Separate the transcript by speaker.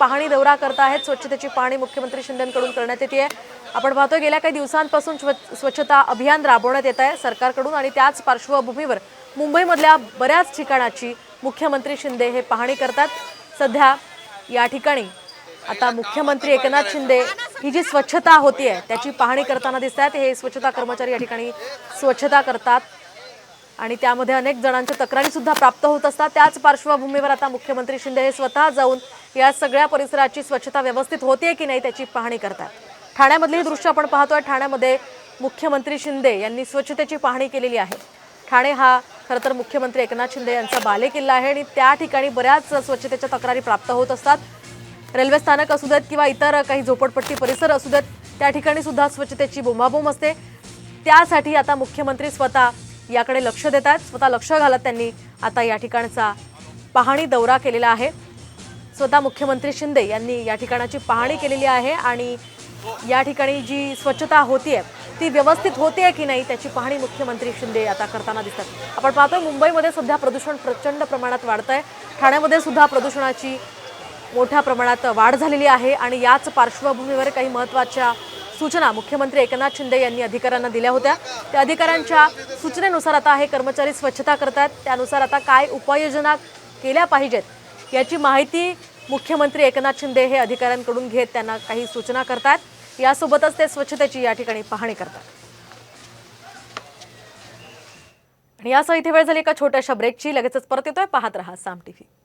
Speaker 1: पाहणी दौरा करताहेत स्वच्छतेची पाहणी मुख्यमंत्री शिंदेकडून करण्यात येते आहे. आपण पाहतोय गेल्या काही दिवसांपासून स्व- स्वच्छता अभियान राबवण्यात येत आहे सरकारकडून आणि त्याच पार्श्वभूमीवर मुंबईमधल्या बऱ्याच ठिकाणाची मुख्यमंत्री शिंदे हे पाहणी करतात. सध्या या ठिकाणी आता मुख्यमंत्री एकनाथ शिंदे ही जी स्वच्छता होती आहे त्याची पाहणी करताना दिसत आहेत. हे स्वच्छता कर्मचारी या ठिकाणी स्वच्छता करतात. आणि त्यामध्ये अनेक जणांच्या तक्रारी सुद्धा प्राप्त होत असतात. त्याच पार्श्वभूमीवर आता मुख्यमंत्री शिंदे हे स्वतः जाऊन या सगळ्या परिसराची स्वच्छता व्यवस्थित होते की नाही त्याची पाहणी करतात. ठाण्यामधली दृश्य आपण पाहतोय. ठाण्यामध्ये मुख्यमंत्री शिंदे यांनी स्वच्छतेची पाहणी केलेली आहे. ठाणे हा खरं तर मुख्यमंत्री एकनाथ शिंदे यांचा बालेकिल्ला आहे आणि त्या ठिकाणी बऱ्याच स्वच्छतेच्या तक्रारी प्राप्त होत असतात. रेल्वे स्थानक असू देत किंवा इतर काही झोपडपट्टी परिसर असू देत त्या ठिकाणी सुद्धा स्वच्छतेची बोंबाबोंब असते. त्यासाठी आता मुख्यमंत्री स्वतः याकडे लक्ष देत आहेत स्वतः लक्ष घालत त्यांनी आता या ठिकाणचा पाहणी दौरा केलेला आहे. स्वतः मुख्यमंत्री शिंदे यांनी या ठिकाणाची पाहणी केलेली आहे आणि या ठिकाणी जी स्वच्छता होतीये ती व्यवस्थित होतीये की नाही त्याची पाहणी मुख्यमंत्री शिंदे आता करताना दिसतात. आपण पाहतोय मुंबईमध्ये सध्या प्रदूषण प्रचंड प्रमाणात वाढतंय. ठाण्यामध्ये सुद्धा प्रदूषणाची मोठ्या प्रमाणात वाढ झालेली आहे आणि याच पार्श्वभूमीवर काही महत्त्वाच्या सूचना मुख्यमंत्री एकनाथ शिंदे यांनी अधिकाऱ्यांना दिल्या होत्या. त्या अधिकाऱ्यांच्या सूचनेनुसार आता हे कर्मचारी स्वच्छता करतात त्यानुसार आता काय उपाययोजना केल्या पाहिजेत याची माहिती मुख्यमंत्री एकनाथ शिंदे हे अधिकाऱ्यांकडून घेत त्यांना काही सूचना करतात यासोबतच ते स्वच्छतेची या ठिकाणी पाहणी करतात. आणि यासह इथे वेळ झाली एका छोट्याशा ब्रेकची लगेचच परत येतोय. पाहत रहा साम टीव्ही.